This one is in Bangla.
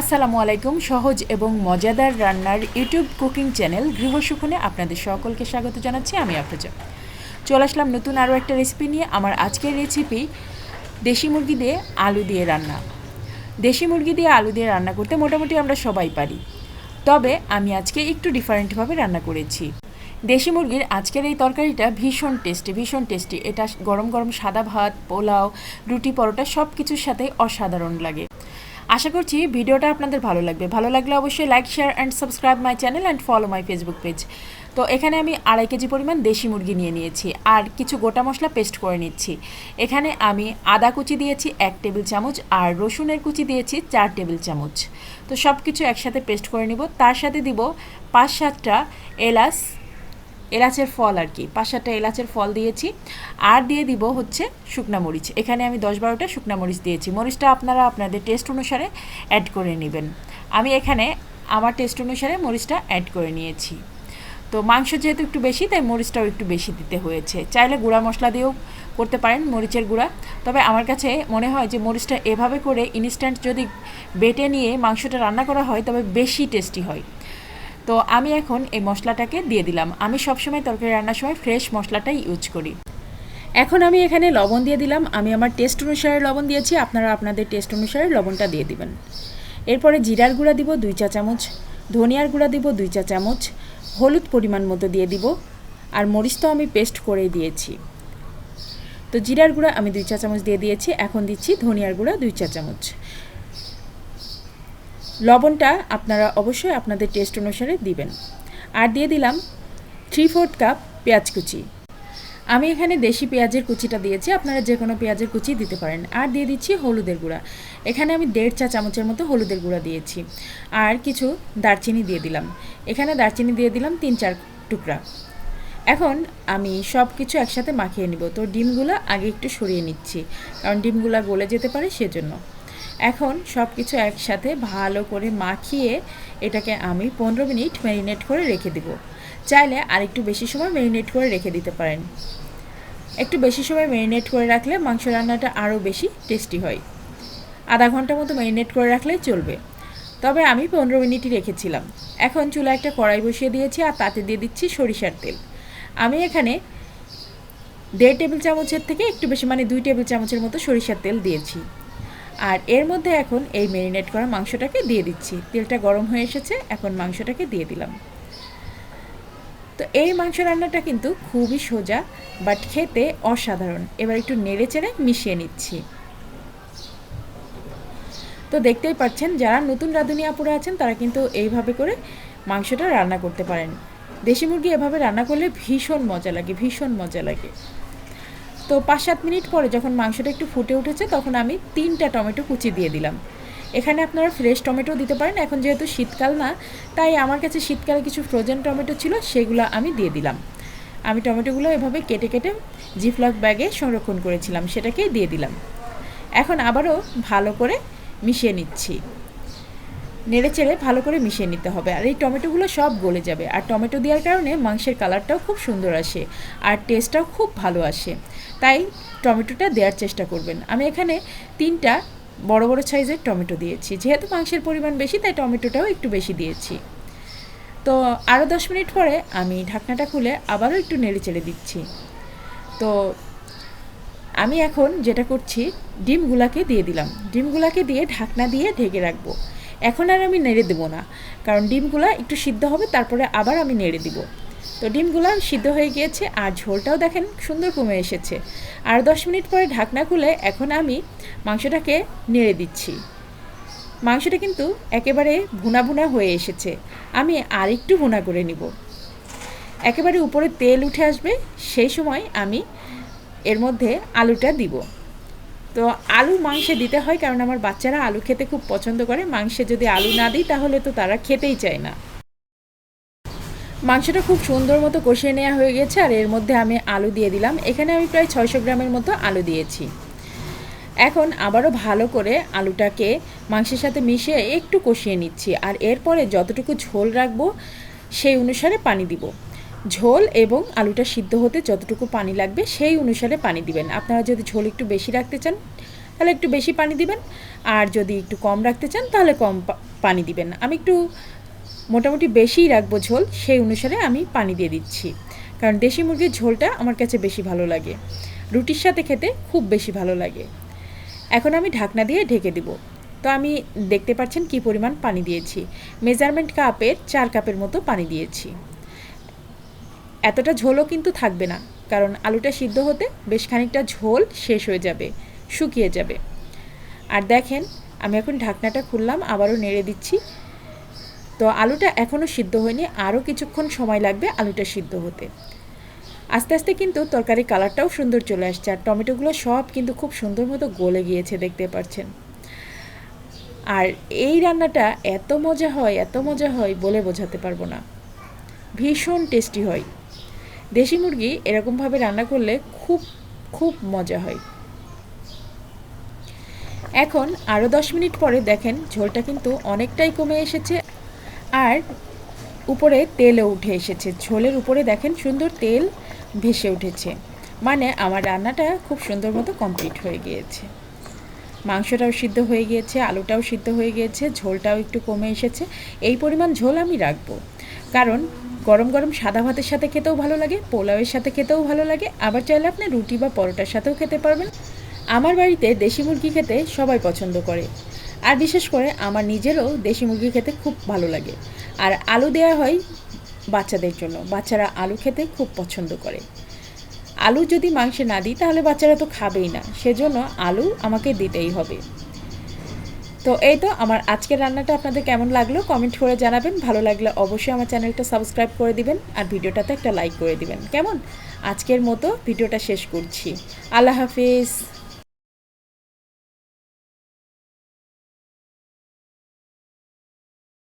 আসসালামু আলাইকুম, সহজ এবং মজাদার রান্নার ইউটিউব কুকিং চ্যানেল গৃহসুখনে আপনাদের সকলকে স্বাগত জানাচ্ছি আমি আফরোজা। চলে আসলাম নতুন আরও একটা রেসিপি নিয়ে। আমার আজকের রেসিপি দেশি মুরগি দিয়ে আলু দিয়ে রান্না। দেশি মুরগি দিয়ে আলু দিয়ে রান্না করতে মোটামুটি আমরা সবাই পারি। তবে আমি আজকে একটু ডিফারেন্টভাবে রান্না করেছি। দেশি মুরগির আজকের এই তরকারিটা ভীষণ টেস্টি ভীষণ টেস্টি এটা গরম গরম সাদা ভাত, পোলাও, রুটি, পরোটা সব কিছুর সাথে অসাধারণ লাগে। আশা করছি ভিডিওটা আপনাদের ভালো লাগবে। ভালো লাগলে অবশ্যই like share and subscribe my channel and follow my Facebook page তো এখানে আমি আড়াই কেজি পরিমাণ দেশি মুরগি নিয়ে নিয়েছি আর কিছু গোটা মশলা পেস্ট করে নিচ্ছি। এখানে আমি আদা কুচি দিয়েছি এক টেবিল চামচ আর রসুনের কুচি দিয়েছি চার টেবিল চামচ। তো সব কিছু একসাথে পেস্ট করে নিব। তার সাথে দিব পাঁচ সাতটা এলাচ এলাচের ফল আর কি। পাঁচ সাতটা এলাচের ফল দিয়েছি। আর দিয়ে দিব হচ্ছে শুকনা মরিচ। এখানে আমি দশ বারোটা শুকনা মরিচ দিয়েছি। মরিচটা আপনারা আপনাদের টেস্ট অনুসারে অ্যাড করে নেবেন। আমি এখানে আমার টেস্ট অনুসারে মরিচটা অ্যাড করে নিয়েছি। তো মাংস যেহেতু একটু বেশি, তাই মরিচটাও একটু বেশি দিতে হয়েছে। চাইলে গুঁড়া মশলা দিয়েও করতে পারেন মরিচের গুঁড়া। তবে আমার কাছে মনে হয় যে মরিচটা এভাবে করে ইনস্ট্যান্ট যদি বেটে নিয়ে মাংসটা রান্না করা হয়, তবে বেশি টেস্টি হয়। তো আমি এখন এই মশলাটাকে দিয়ে দিলাম। আমি সবসময় তরকারি রান্নার সময় ফ্রেশ মশলাটাই ইউজ করি। এখন আমি এখানে লবণ দিয়ে দিলাম। আমি আমার টেস্ট অনুসারে লবণ দিয়েছি। আপনারা আপনাদের টেস্ট অনুসারে লবণটা দিয়ে দিবেন। এরপরে জিরার গুঁড়া দিব দুই চা চামচ, ধনিয়ার গুঁড়া দিব দুই চা চামচ, হলুদ পরিমাণ মতো দিয়ে দিব, আর মরিচ তো আমি পেস্ট করেই দিয়েছি। তো জিরার গুঁড়া আমি দুই চা চামচ দিয়ে দিয়েছি। এখন দিচ্ছি ধনিয়ার গুঁড়া দুই চা চামচ। লবণটা আপনারা অবশ্যই আপনাদের টেস্ট অনুসারে দিবেন। আর দিয়ে দিলাম থ্রি ফোর্থ কাপ পেঁয়াজ কুচি। আমি এখানে দেশি পেঁয়াজের কুচিটা দিয়েছি, আপনারা যে কোনো পেঁয়াজের কুচি দিতে পারেন। আর দিয়ে দিচ্ছি হলুদের গুঁড়া। এখানে আমি দেড় চা চামচের মতো হলুদের গুঁড়া দিয়েছি। আর কিছু দারচিনি দিয়ে দিলাম। এখানে দারচিনি দিয়ে দিলাম তিন চার টুকরা। এখন আমি সব কিছু একসাথে মাখিয়ে নিব। তো ডিমগুলো আগে একটু সরিয়ে নিচ্ছি। কারণ ডিমগুলো গলে যেতে পারে সেজন্য। এখন সব কিছু একসাথে ভালো করে মাখিয়ে এটাকে আমি পনেরো মিনিট ম্যারিনেট করে রেখে দেব। চাইলে আর একটু বেশি সময় ম্যারিনেট করে রেখে দিতে পারেন। একটু বেশি সময় ম্যারিনেট করে রাখলে মাংস রান্নাটা আরও বেশি টেস্টি হয়। আধা ঘণ্টা মতো ম্যারিনেট করে রাখলেই চলবে। তবে আমি পনেরো মিনিটই রেখেছিলাম। এখন চুলা একটা কড়াই বসিয়ে দিয়েছি আর তাতে দিয়ে দিচ্ছি সরিষার তেল। আমি এখানে দেড় টেবিল চামচের থেকে একটু বেশি মানে দুই টেবিল চামচের মতো সরিষার তেল দিয়েছি। আর এর মধ্যে এখন এই ম্যারিনেট করা মাংসটাকে দিয়ে দিচ্ছি। তেলটা গরম হয়ে এসেছে, এখন মাংসটাকে দিয়ে দিলাম। তো এই মাংস রান্নাটা কিন্তু খুবই সোজা বাট খেতে অসাধারণ। এবার একটু নেড়ে চেড়ে মিশিয়ে নিচ্ছি। তো দেখতেই পাচ্ছেন, যারা নতুন রাঁধুনি আপুরা আছেন, তারা কিন্তু এইভাবে করে মাংসটা রান্না করতে পারেন। দেশি মুরগি এভাবে রান্না করলে ভীষণ মজা লাগে, ভীষণ মজা লাগে। তো পাঁচ সাত মিনিট পরে যখন মাংসটা একটু ফুটে উঠেছে, তখন আমি তিনটা টমেটো কুচি দিয়ে দিলাম। এখানে আপনারা ফ্রেশ টমেটো দিতে পারেন, এখন যেহেতু শীতকাল না, তাই আমার কাছে শীতকালে কিছু ফ্রোজেন টমেটো ছিল, সেগুলো আমি দিয়ে দিলাম। আমি টমেটোগুলো এভাবে কেটে কেটে জিফলক ব্যাগে সংরক্ষণ করেছিলাম, সেটাকেই দিয়ে দিলাম। এখন আবারও ভালো করে মিশিয়ে নিচ্ছি। নেড়ে চেড়ে ভালো করে মিশিয়ে নিতে হবে। আর এই টমেটোগুলো সব গলে যাবে। আর টমেটো দেওয়ার কারণে মাংসের কালারটাও খুব সুন্দর আসে আর টেস্টটাও খুব ভালো আসে। তাই টমেটোটা দেওয়ার চেষ্টা করবেন। আমি এখানে তিনটা বড় বড় সাইজের টমেটো দিয়েছি। যেহেতু মাংসের পরিমাণ বেশি, তাই টমেটোটাও একটু বেশি দিয়েছি। তো আরও দশ মিনিট পরে আমি ঢাকনাটা খুলে আবারও একটু নেড়ে চেড়ে দিচ্ছি। তো আমি এখন যেটা করছি, ডিমগুলাকে দিয়ে দিলাম। ডিমগুলাকে দিয়ে ঢাকনা দিয়ে ঢেকে রাখব। এখন আর আমি নেড়ে দেবো না। কারণ ডিমগুলো একটু সিদ্ধ হবে, তারপরে আবার আমি নেড়ে দিব। তো ডিমগুলো সিদ্ধ হয়ে গিয়েছে, আর ঝোলটাও দেখেন সুন্দর কমে এসেছে। আর দশ মিনিট পরে ঢাকনা খুলে এখন আমি মাংসটাকে নেড়ে দিচ্ছি। মাংসটা কিন্তু একেবারে ভুনা ভুনা হয়ে এসেছে। আমি আর একটু ভুনা করে নিব। একেবারে উপরে তেল উঠে আসবে, সেই সময় আমি এর মধ্যে আলুটা দিব। তো আলু মাংসে দিতে হয়, কারণ আমার বাচ্চারা আলু খেতে খুব পছন্দ করে। মাংসে যদি আলু না দিই, তাহলে তো তারা খেতেই চায় না। মাংসটা খুব সুন্দর মতো কষিয়ে নেওয়া হয়ে গেছে, আর এর মধ্যে আমি আলু দিয়ে দিলাম। এখানে আমি প্রায় ছয়শো গ্রামের মতো আলু দিয়েছি। এখন আবারও ভালো করে আলুটাকে মাংসের সাথে মিশিয়ে একটু কষিয়ে নিচ্ছি, আর এরপরে যতটুকু ঝোল রাখব, সেই অনুসারে পানি দিব। ঝোল এবং আলুটা সিদ্ধ হতে যতটুকু পানি লাগবে সেই অনুসারে পানি দিবেন। আপনারা যদি ঝোল একটু বেশি রাখতে চান, তাহলে একটু বেশি পানি দিবেন। আর যদি একটু কম রাখতে চান, তাহলে কম পানি দিবেন। আমি একটু মোটামুটি বেশিই রাখব ঝোল, সেই অনুসারে আমি পানি দিয়ে দিচ্ছি। কারণ দেশি মুরগির ঝোলটা আমার কাছে বেশি ভালো লাগে। রুটির সাথে খেতে খুব বেশি ভালো লাগে। এখন আমি ঢাকনা দিয়ে ঢেকে দিব। তো আমি দেখতে পাচ্ছেন কি পরিমাণ পানি দিয়েছি। মেজারমেন্ট কাপের চার কাপের মতো পানি দিয়েছি। এতটা ঝোলও কিন্তু থাকবে না, কারণ আলুটা সিদ্ধ হতে বেশ খানিকটা ঝোল শেষ হয়ে যাবে, শুকিয়ে যাবে। আর দেখেন, আমি এখন ঢাকনাটা খুললাম, আবারও নেড়ে দিচ্ছি। তো আলুটা এখনও সিদ্ধ হয়নি, আরও কিছুক্ষণ সময় লাগবে আলুটা সিদ্ধ হতে। আস্তে আস্তে কিন্তু তরকারির কালারটাও সুন্দর চলে আসছে, আর টমেটোগুলো সব কিন্তু খুব সুন্দর মতো গলে গিয়েছে, দেখতে পাচ্ছেন। আর এই রান্নাটা এত মজা হয়, এত মজা হয় বলে বোঝাতে পারব না। ভীষণ টেস্টি হয়। দেশি মুরগি এরকমভাবে রান্না করলে খুব খুব মজা হয়। এখন আরও দশ মিনিট পরে দেখেন ঝোলটা কিন্তু অনেকটাই কমে এসেছে আর উপরে তেলও উঠে এসেছে। ঝোলের উপরে দেখেন সুন্দর তেল ভেসে উঠেছে। মানে আমার রান্নাটা খুব সুন্দর মতো কমপ্লিট হয়ে গিয়েছে। মাংসটাও সিদ্ধ হয়ে গিয়েছে, আলুটাও সিদ্ধ হয়ে গিয়েছে, ঝোলটাও একটু কমে এসেছে। এই পরিমাণ ঝোল আমি রাখব। কারণ গরম গরম সাদা ভাতের সাথে খেতেও ভালো লাগে, পোলাওয়ের সাথে খেতেও ভালো লাগে। আবার চাইলে আপনি রুটি বা পরোটার সাথেও খেতে পারবেন। আমার বাড়িতে দেশি মুরগি খেতে সবাই পছন্দ করে। আর বিশেষ করে আমার নিজেরও দেশি মুরগি খেতে খুব ভালো লাগে। আর আলু দেওয়া হয় বাচ্চাদের জন্য। বাচ্চারা আলু খেতে খুব পছন্দ করে। আলু যদি মাংসে না দিই, তাহলে বাচ্চারা তো খাবেই না। সেজন্য আলু আমাকে দিতেই হবে। তো এই তো আমার আজকের রান্নাটা আপনাদের কেমন লাগল? কমেন্ট করে জানাবেন। ভালো লাগলে অবশ্যই আমার চ্যানেলটা সাবস্ক্রাইব করে দিবেন আর ভিডিওটাতে একটা লাইক করে দিবেন। কেমন? আজকের মতো ভিডিওটা শেষ করছি। আল্লাহ হাফিজ।